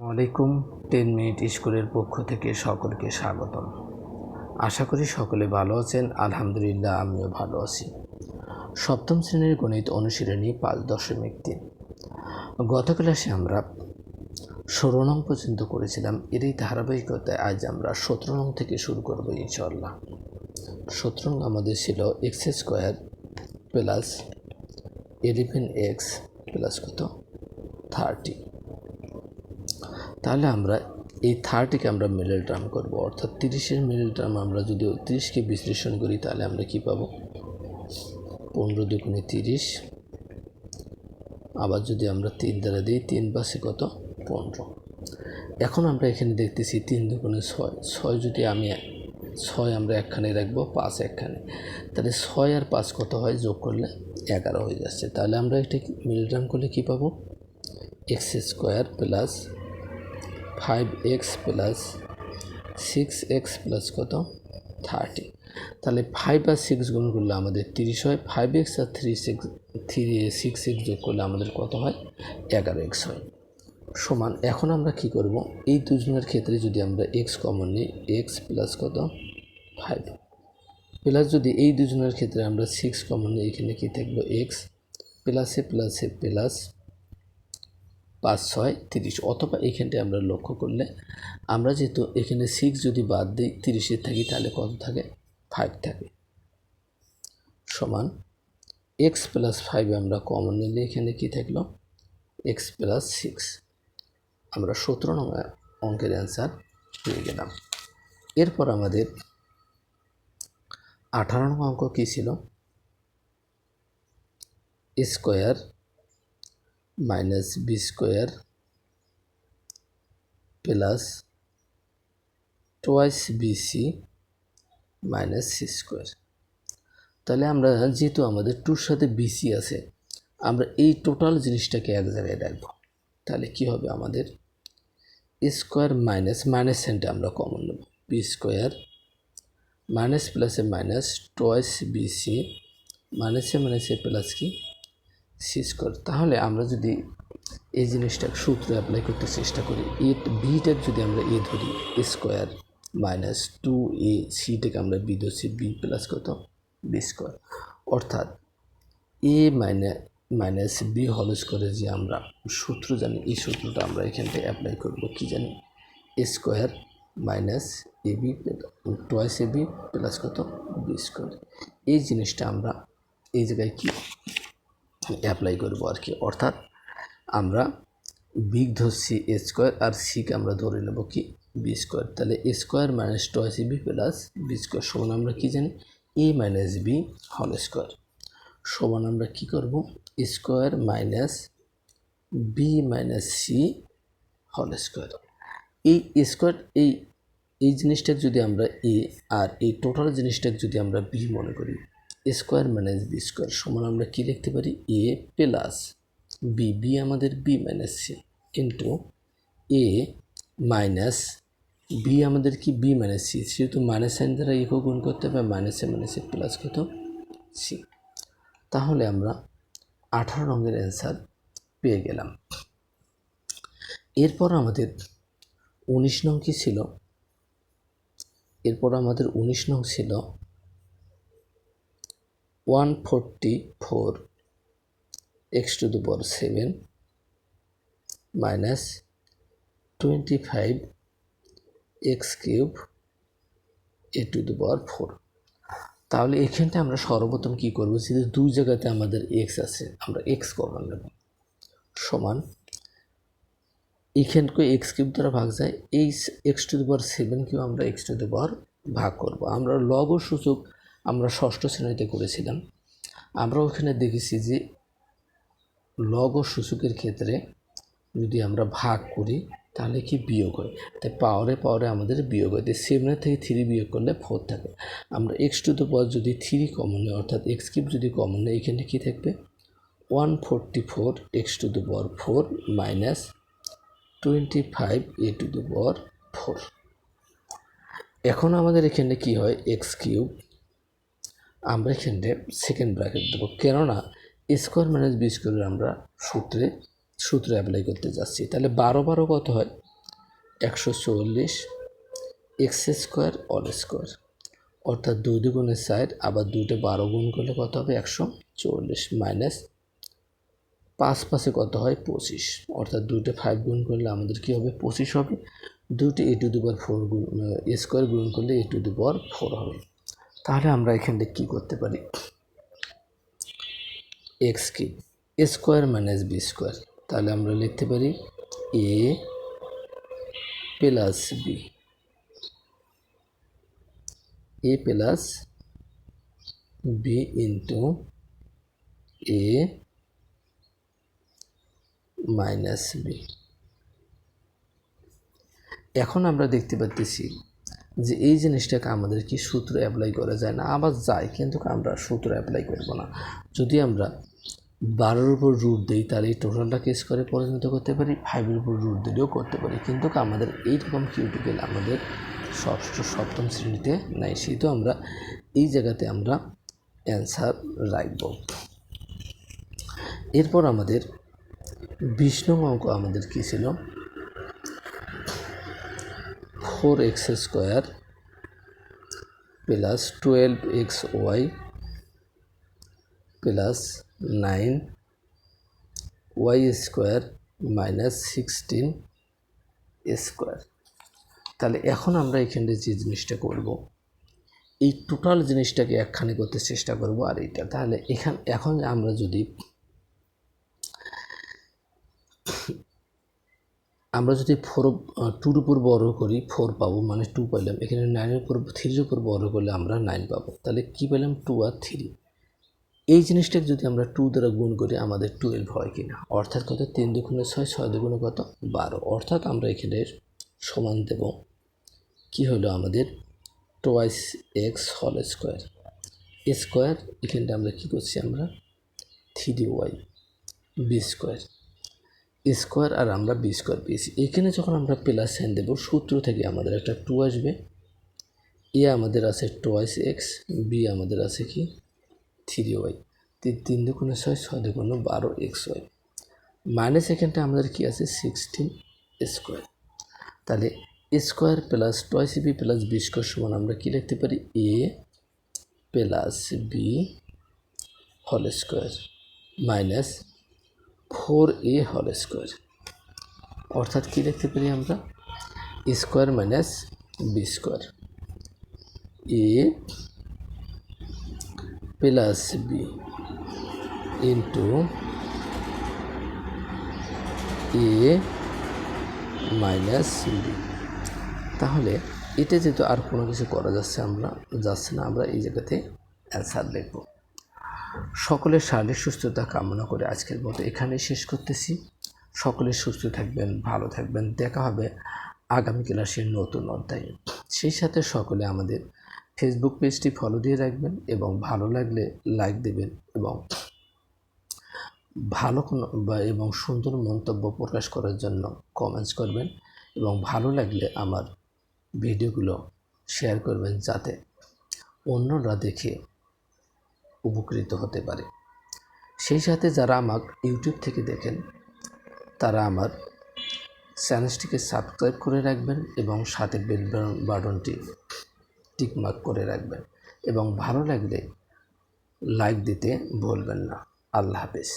আলাইকুম ten minute স্কুলের পক্ষ থেকে সকলকে স্বাগতম। আশা করি সকলে ভালো আছেন, আলহামদুলিল্লাহ আমিও ভালো আছি। সপ্তম শ্রেণির গণিত অনুশীলনী পাঁচ দশমিক তিন। গত ক্লাসে আমরা ষোলো নং পর্যন্ত করেছিলাম, এরই ধারাবাহিকতায় আজ আমরা সতেরো নং থেকে শুরু করব ইনশাল্লাহ সতেরো নং আমাদের ছিল x square plus eleven x plus কত? থার্টি। তাহলে আমরা এই থার্টিকে আমরা মিডল টার্ম করব। অর্থাৎ তিরিশের মিডল টার্ম আমরা যদি তিরিশকে বিশ্লেষণ করি, তাহলে আমরা কি পাবো? পনেরো দুগুণে তিরিশ, আবার যদি আমরা তিন দ্বারা দিই, তিন পাশে কত? পনেরো। এখন আমরা এখানে দেখতেছি তিন দুগুণে ছয়। ছয় যদি আমি ছয় আমরা একখানে রাখব, পাঁচ একখানে। তাহলে ছয় আর পাঁচ কত হয়? যোগ করলে এগারো হয়ে যাচ্ছে। তাহলে আমরা এটা মিডল টার্ম করলে কী পাবো? X square plus five x plus six x plus কত? থার্টি। তাহলে ফাইভ আর সিক্স গুণ করলে আমাদের তিরিশ হয়। ফাইভ এক্স আর three six three six x যোগ করলে আমাদের কত হয়? এগারো এক্স হয়। সমান, এখন আমরা কি করব? এই দুজনের ক্ষেত্রে যদি আমরা এক্স কমন নিই, এক্স প্লাস কত? ফাইভ। প্লাস যদি এই দুজনের ক্ষেত্রে আমরা সিক্স কমন নিই, এখানে কী থাকব? এক্স প্লাসে প্লাসে প্লাস পাঁচ, ছয়, তিরিশ, অথবা এখানটায় আমরা লক্ষ্য করলে আমরা যেহেতু এখানে সিক্স যদি বাদ দিই, তিরিশে থাকি, তাহলে কত থাকে? ফাইভ থাকে। সমান এক্স প্লাস ফাইভ আমরা কমন নিলে এখানে কী থাকল? এক্স প্লাস সিক্স আমরা সতেরো নম্বর অঙ্কের অ্যান্সার পেয়ে গেলাম। এরপর আমাদের আঠারো নম্বর অঙ্ক কী ছিল? Square minus B square plus twice BC minus C square. তাহলে আমরা যেহেতু আমাদের টুর সাথে বিসি আছে, আমরা এই টোটাল জিনিসটাকে এক জায়গায় রাখব। তাহলে কি হবে আমাদের? স্কোয়ার মাইনাস মাইনাস সেন্টে আমরা কমন নেব। বি স্কোয়ার মাইনাস প্লাসে মাইনাস টোয়াইস বিসি মাইনাসে মাইনাসে প্লাস কি? সি স্কোয়ার তাহলে আমরা যদি এই জিনিসটা সূত্রে অ্যাপ্লাই করতে চেষ্টা করি এ বিটাকে যদি আমরা এ ধরি স্কোয়ার মাইনাস টু এ সিটাকে আমরা বি ধরছি বি প্লাস কত? বি স্কোয়ার অর্থাৎ এ মাইনাস মাইনাস বি হল স্কোয়ারে যে আমরা সূত্র জানি, এই সূত্রটা আমরা এখান থেকে অ্যাপ্লাই করব কি জানি? A square minus A B twice A B plus কত? বি স্কোয়ার এই জিনিসটা আমরা এই জায়গায় কি অ্যাপ্লাই করব আর কি অর্থাৎ আমরা বিগ ধরছি এ স্কোয়ার আর সিকে আমরা ধরে নেব কি? বি স্কোয়ার তাহলে square minus twice B plus B square সমান আমরা কী জানি? এ মাইনাস বি হল স্কোয়ার সমান আমরা কী করব? Square minus B minus C হল স্কোয়ার এই স্কোয়ার এই এই জিনিসটাকে যদি আমরা এ আর এই টোটাল জিনিসটাকে যদি আমরা বি মনে করি স্কোয়ার মাইনাস বি স্কোয়ার সমান আমরা কী লিখতে পারি? এ প্লাস বি বি আমাদের B minus C into A minus B আমাদের কি? B minus C. সেহেতু মাইনাস সাইন দ্বারা ইকো গুণ করতে হবে, মাইনাসে মাইনাসে প্লাস কত? সি। তাহলে আমরা আঠারো রঙের অ্যান্সার পেয়ে গেলাম। এরপর আমাদের উনিশ নং কী ছিল? এরপর আমাদের উনিশ নং ছিল one forty four x to the power seven minus twenty five x cube A to the power four তাহলে এখানটা আমরা সর্বপ্রথম কী করব? যেহেতু দুই জায়গাতে আমাদের এক্স আছে, আমরা এক্স কমন নেব। সমান, এখানকে এক্স কিউব দ্বারা ভাগ যায়, এই এক্স টু দ্য পাওয়ার সেভেনকেও আমরা এক্স টু দ্য পাওয়ার ভাগ করব। আমরা লঘু সূচক আমরা ষষ্ঠ শ্রেণীতে করেছিলাম। আমরা ওখানে দেখেছি যে লগ ও সূচকের ক্ষেত্রে যদি আমরা ভাগ করি, তাহলে কি বিয়োগ হয়? তাই পাওয়ারে পাওয়ারে আমাদের বিয়োগ হয়। তাই সেভেনের থেকে থ্রি বিয়োগ করলে ফোর থাকে। আমরা এক্স টু দ্য পাওয়ার যদি থ্রি কমন নেই, অর্থাৎ এক্স কিউব যদি কমন নেই, এখানে কী থাকবে? One forty four x to the power four minus twenty five A to the power four এখন আমাদের এখানে কি হয়? এক্স কিউব আমরা এখানে সেকেন্ড ব্র্যাকেট দেবো। কেননা স্কোয়ার মাইনাস বি স্কোয়ারের আমরা সূত্রে, সূত্র অ্যাপ্লাই করতে যাচ্ছি। তাহলে বারো বারো কত হয়? একশো চল্লিশ এক্স স্কোয়ার অল স্কোয়ার অর্থাৎ দুই দুগুণের সাইড আবার দুইটা বারো গুণ করলে কত হবে? একশো চল্লিশ মাইনাস পাঁচ পাশে কত হয়? পঁচিশ। অর্থাৎ দুইটা ফাইভ গুণ করলে আমাদের কী হবে? পঁচিশ হবে। দুইটা A to the power four গুণ স্কোয়ার গুণ করলে এ টু দি পাওয়ার ফোর হবে। তাহলে আমরা এখানে কী করতে পারি? এক্স কি? A square minus B square তাহলে আমরা লিখতে পারি A plus B A plus B into A minus B এখন আমরা দেখতে পাচ্ছি যে এই জিনিসটাকে আমাদের কি সূত্র অ্যাপ্লাই করা যায় না? আবার যায়, কিন্তু আমরা সূত্র অ্যাপ্লাই করব না। যদি আমরা বারোর উপর রুট দিই, তাহলে এই টোটালটাকে স্কোয়ারে পরিণত করতে পারি ফাইভের উপর রুট দিলেও করতে পারি। কিন্তু আমাদের এইরকম কিউটিকেল আমাদের ষষ্ঠ, সপ্তম শ্রেণীতে নাই। তো আমরা এই জায়গাতে আমরা অ্যান্সার রাখব। এরপর আমাদের নং অঙ্ক আমাদের কী ছিল? Four x square plus twelve x y plus nine y square minus sixteen square. তাহলে এখন আমরা এখানে যে জিনিসটা করব, এই টোটাল জিনিসটাকে একখানে করতে চেষ্টা করব আর এইটা। তাহলে এখান এখন আমরা যদি আমরা যদি ফোর টুর উপর বড় করি ফোর পাবো মানে টু পাইলাম এখানে নাইনের উপর থ্রির উপর বড় করলে আমরা নাইন পাবো। তাহলে কী পেলাম? টু আর থ্রি এই জিনিসটাকে যদি আমরা টু দ্বারা গুণ করি, আমাদের টুয়েলভ হয় কি না অর্থাৎ কত? তিন দুগুণে ছয় ছয় দুগুণে কত? বারো। অর্থাৎ আমরা এখানে সমান দেব। কি হলো আমাদের? টোয়াইস এক্স হল স্কোয়ার স্কোয়ার এখানটা আমরা কী করছি আমরা? Three y B square square আর আমরা বি স্কোয়ার পেয়েছি। এখানে যখন আমরা প্লাস সাইন দেবো, সূত্র থেকে আমাদের একটা টু আসবে। এ আমাদের আছে টোয়াইস এক্স, বি আমাদের আছে কি? Three y. তিন দুগুণে ছয় ছয় দুগুণে বারো এক্স ওয়াই। মাইনাস এখানটা আমাদের কি আছে? Sixteen square. তাহলে square plus twice b plus b square সমান আমরা কী লিখতে পারি? এ প্লাস বি হল স্কোয়ার মাইনাস ফোর এ হল স্কোয়ার। অর্থাৎ কী লিখতে পারি আমরা? Square minus b square. A plus b into a minus b. তাহলে এটা যেহেতু আর কোনো কিছু করা যাচ্ছে আমরা যাচ্ছে না, আমরা এই জায়গাতে অ্যান্সার লিখব। সকলের শারীরিক সুস্থতা কামনা করে আজকের মতো এখানেই শেষ করতেছি। সকলে সুস্থ থাকবেন, ভালো থাকবেন। দেখা হবে আগামী ক্লাসের নতুন অধ্যায়ে। সেই সাথে সকলে আমাদের ফেসবুক পেজটি ফলো দিয়ে রাখবেন এবং ভালো লাগলে লাইক দেবেন এবং ভালো কোনো বা এবং সুন্দর মন্তব্য প্রকাশ করার জন্য কমেন্টস করবেন এবং ভালো লাগলে আমার ভিডিওগুলো শেয়ার করবেন যাতে অন্যরা দেখে উপকৃত হতে পারে। সেই সাথে যারা আমার ইউটিউব থেকে দেখেন, তারা আমার চ্যানেলটিকে সাবস্ক্রাইব করে রাখবেন এবং সাথে বেল বাটনটি টিকমার্ক করে রাখবেন এবং ভালো লাগলে লাইক দিতে ভুলবেন না। আল্লাহ হাফেজ।